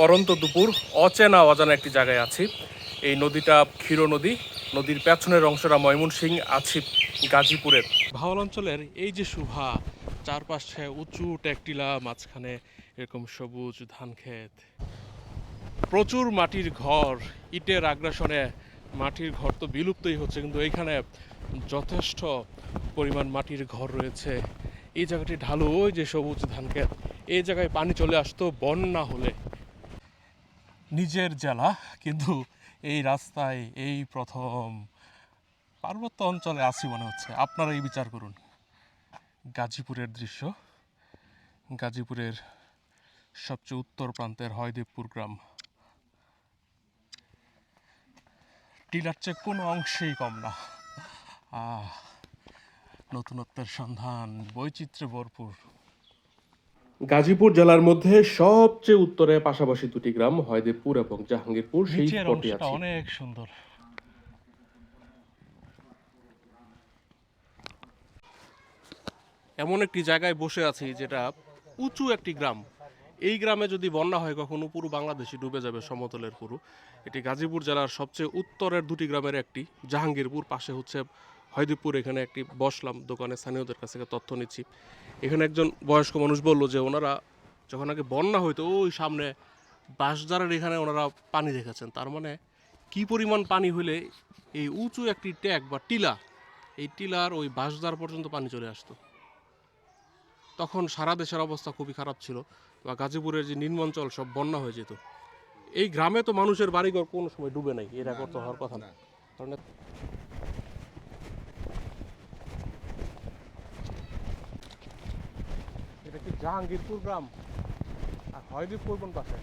পরন্ত দুপুর, অচেনা অজানা একটি জায়গায় আছি। এই নদীটা ক্ষীর নদী, নদীর পেছনের অংশটা ময়মনসিং আছি গাজীপুরের। ভাওয়াল অঞ্চলের এই যে শোভা, চারপাশে উঁচু ট্যাকটিলা, মাঝখানে এরকম সবুজ ধান ক্ষেত। প্রচুর মাটির ঘর, ইটের আগ্রাসনে মাটির ঘর তো বিলুপ্তই হচ্ছে, কিন্তু এইখানে যথেষ্ট পরিমাণ মাটির ঘর রয়েছে। এই জায়গাটি ঢালু, ওই যে সবুজ ধান ক্ষেত। এই জায়গায় পানি চলে আসতো, বন্যা হলে। নিজের জেলা, কিন্তু এই রাস্তায় এই প্রথম পার্বত্য অঞ্চলে আসি মনে হচ্ছে। আপনারা এই বিচার করুন। গাজীপুরের দৃশ্য, গাজীপুরের সবচেয়ে উত্তর প্রান্তের হয়দেবপুর গ্রাম। টিলার চেয়ে কোনো অংশেই কম না। নতুনত্বের সন্ধান, বৈচিত্র্যে ভরপুর। গাজীপুর জেলার মধ্যে সবচেয়ে উত্তরে পাশাপাশি দুটি গ্রাম হয়দেবপুর এবং জাহাঙ্গীরপুর সেই স্পটে আছে। অনেক সুন্দর। এমন একটি জায়গায় বসে আছি যেটা উঁচু একটি গ্রাম। এই গ্রামে যদি বন্যা হয় কখনো পুরো বাংলাদেশই ডুবে যাবে সমতলের পুরো। এটি গাজীপুর জেলার সবচেয়ে উত্তরের দুটি গ্রামের একটি। জাহাঙ্গীরপুর পাশে হচ্ছে হয়দীপুর এখানে একটি বসলাম দোকানে, স্থানীয়দের কাছ থেকে তথ্য নিচ্ছি। এখানে একজন বয়স্ক মানুষ বলল যে ওনারা যখন আগে বন্যা হইতো, ওই সামনে বাঁশজারের এখানে ওনারা পানি দেখেছেন। তার মানে কি পরিমাণ পানি হলে এই উঁচু একটি ট্যাগ বা টিলা, এই টিলার ওই বাঁশজার পর্যন্ত পানি চলে আসতো? তখন সারা দেশের অবস্থা খুবই খারাপ ছিল বা গাজীপুরের যে নিম্নাঞ্চল সব বন্যা হয়ে যেত। এই গ্রামে তো মানুষের বাড়িঘর কোনো সময় ডুবে নাই, এ রেকর্ড তো হওয়ার কথা না। কারণ এ- এটা কি জাহাঙ্গীরপুর গ্রাম আর হয়দীপুর কোন পাশে?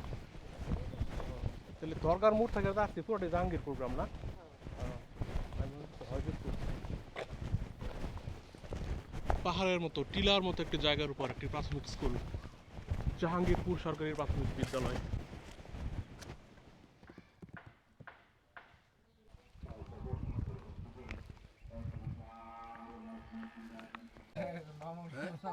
তাহলে দরকার মোড় থাকে তো আসছি পুরোটাই জাহাঙ্গীরপুর গ্রাম না? ও, হয়দীপুর পাহাড়ের মতো টিলার মতো একটি জায়গার উপর একটি প্রাথমিক স্কুল। জাহাঙ্গীরপুর সরকারি প্রাথমিক বিদ্যালয় মাওরা বিটা যে কয় টাকা এটা মাওরার আছে গারো বিটা গারোর আছে বিটার নাম পাল্লা ওই সিএস রেকর্ডের সময় নাম হয়ে থাকল তার পাল্টান যেত না কিন্তু এটা হচ্ছে এই মানে কাগজ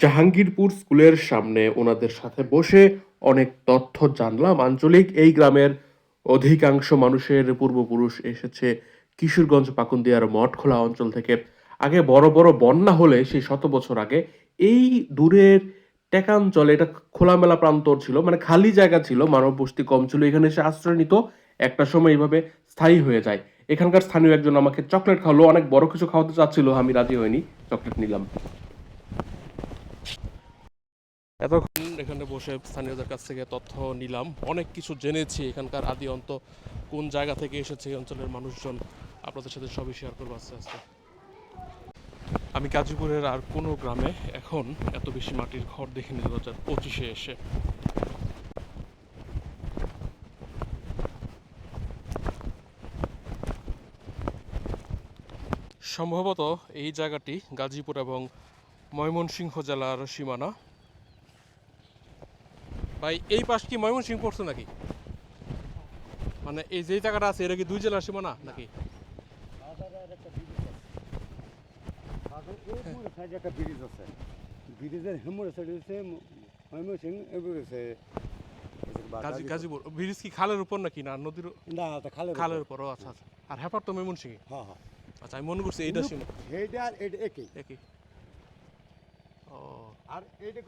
জাহাঙ্গীরপুর স্কুলের সামনে ওনাদের সাথে বসে অনেক তথ্য জানলাম। আঞ্চলিক এই গ্রামের অধিকাংশ মানুষের পূর্বপুরুষ এসেছে কিশোরগঞ্জ পাকুন্দিয়ার মঠখোলা অঞ্চল থেকে। আগে বড় বড় বন্যা হলে সেই শত বছর আগে এই দূরের টেকাঞ্চলে এটা খোলামেলা প্রান্তর ছিল মানে খালি জায়গা ছিল মানব বস্তি কম ছিল এখানে এসে আশ্রয় নিত একটা সময় এইভাবে স্থায়ী হয়ে যায়। এখানকার স্থানীয় একজন আমাকে চকলেট খাওয়ালো অনেক বড় কিছু খাওয়াতে চাচ্ছিল আমি রাজি হইনি চকলেট নিলাম। এতক্ষণ এখানে বসে স্থানীয়দের কাছ থেকে তথ্য নিলাম অনেক কিছু জেনেছি এখানকার আদি অন্ত কোন জায়গা থেকে এসেছে এই অঞ্চলের মানুষজন আপনাদের সাথে সবই শেয়ার করব আস্তে আস্তে। আমি গাজীপুরের আর কোনো গ্রামে এখন এত বেশি মাটির ঘর দেখিনি দু হাজার পঁচিশে এসে। সম্ভবত এই জায়গাটি গাজীপুর এবং ময়মনসিংহ জেলার সীমানা। ভাই, এই পাশ কি ময়মনসিংহ পড়ছে নাকি? মানে এই যে জায়গাটা আছে, এটা কি দুই জেলার সীমানা নাকি? একটা ব্রিজ আছে। ব্রিজের হেমুর সাইড হচ্ছে গাজী গাজীপুর ব্রিজ কি খালের উপর নাকি না নদীর? না খালের খালের উপর আচ্ছা আচ্ছা। আর হ্যাপার তো ময়মনসিংহে? হ্যাঁ হ্যাঁ। আচ্ছা আমি মনে করছি এইটা সীমা সেইটা আর এটা একই। একই। ও। আর এইটা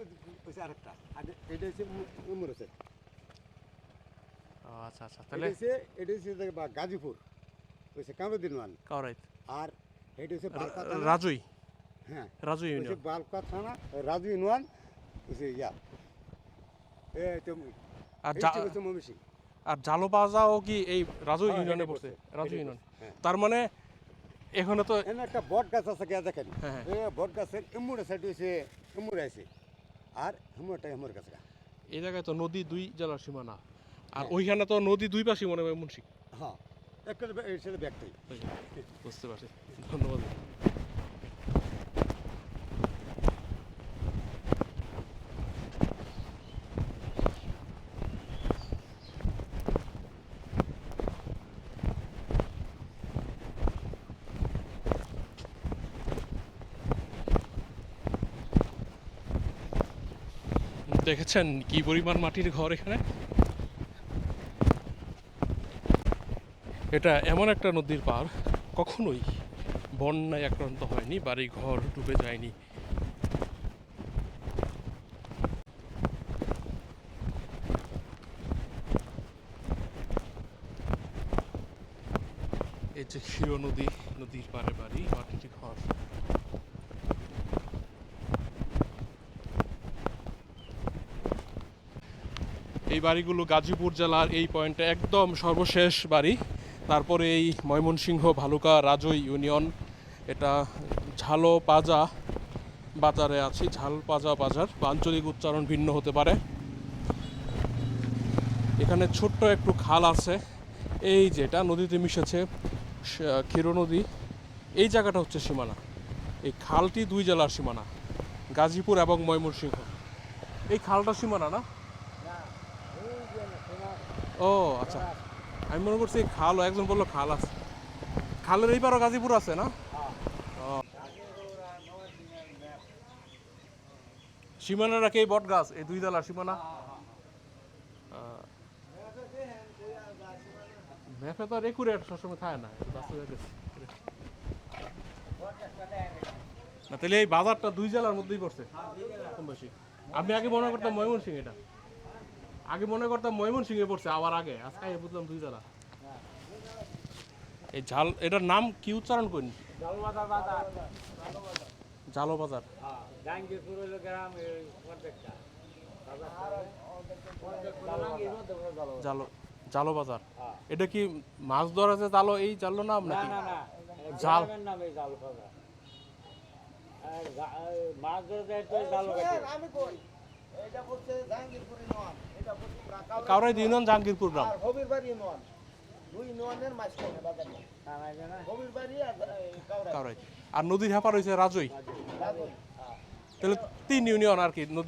হচ্ছে আরেকটা। আর এটা হচ্ছে উমর আছে ও, আচ্ছা আচ্ছা তাহলে এটা হচ্ছে গাজীপুর। হচ্ছে কামরুদ্দিন ওয়ান। আর এটা হচ্ছে রাজুই। হ্যাঁ। রাজু ইউনিয়ন। বালকা থানা রাজু ইউনিয়ন ইয়া। আর আর জালোবাজাও কি এই রাজু হ্যাঁ, ইউনিয়নে পড়ছে? রাজু ইউনিয়ন। হ্যাঁ। তার মানে এখানে তো একটা বট গাছ আছে গিয়া দেখেন? হ্যাঁ, বট গাছের এমুড়ে সাইড হয়েছে এমুড়ে আছে আর হেমুরটা হেমুর কাছে এই জায়গায় তো নদী দুই জেলার সীমানা। আর। ওইখানে তো নদী দুই পাশে মনে হয় মুন্সি হ্যাঁ একটা এই সাথে ব্যাগটাই বুঝতে পারছি। ধন্যবাদ। দেখেছেন কি পরিমাণ মাটির ঘর এখানে? এটা এমন একটা নদীর পার, কখনোই বন্যায় আক্রান্ত হয়নি বাড়ি ঘর ডুবে যায়নি। এই যে ক্ষীর নদী নদীর পারে বাড়ি, মাটির ঘর। এই বাড়িগুলো গাজীপুর জেলার এই পয়েন্টে একদম সর্বশেষ বাড়ি। তারপরে এই ময়মনসিংহ ভালুকা রাজই ইউনিয়ন। এটা ঝালো পাজা বাজারে আছি, ঝাল পাজা বাজার। আঞ্চলিক উচ্চারণ ভিন্ন হতে পারে। এখানে ছোট্ট একটু খাল আছে। এই যেটা নদীতে মিশেছে ক্ষীর নদী। এই জায়গাটা হচ্ছে সীমানা। এই খালটি দুই জেলার সীমানা, গাজীপুর এবং ময়মনসিংহ। এই খালটা সীমানা না? ও আচ্ছা। আমি মনে করছি এই খাল একজন বলল খাল আছে। খালের এই পারও গাজীপুর আছে না? ও। সীমানাটা কে বট গাছ এই দুই জেলার সীমানা? ম্যাপে তো আর একুরেট সবসময় থাকে না। না তাহলে এই বাজারটা দুই জেলার মধ্যেই পড়ছে? কম বেশি আমি আগে মনে করতাম ময়মনসিং এটা। আগে মনে করতাম ময়মনসিং এ পড়ছে আবার আগে। আজকে বুঝলাম দুই জেলা। এই ঝাল এটার নাম কি উচ্চারণ করেন? জালো বাজার জালো জালো বাজার এটা কি মাছ ধরা যে জালো এই জালো নাম নাকি? না না জাল। নাম জাল মাছ ধরে যায় তো জাল কাটে আমি কই? এটা বলছে জাহাঙ্গীরপুর ইউনিয়ন এটা বলছে কাকাউড়া কাউরাই ইউনিয়ন জাহাঙ্গীরপুর গ্রাম। আর কাউরাই। নদীর হেপার হয়েছে রাজই রাজই। তাহলে তিন ইউনিয়ন আর কি নদী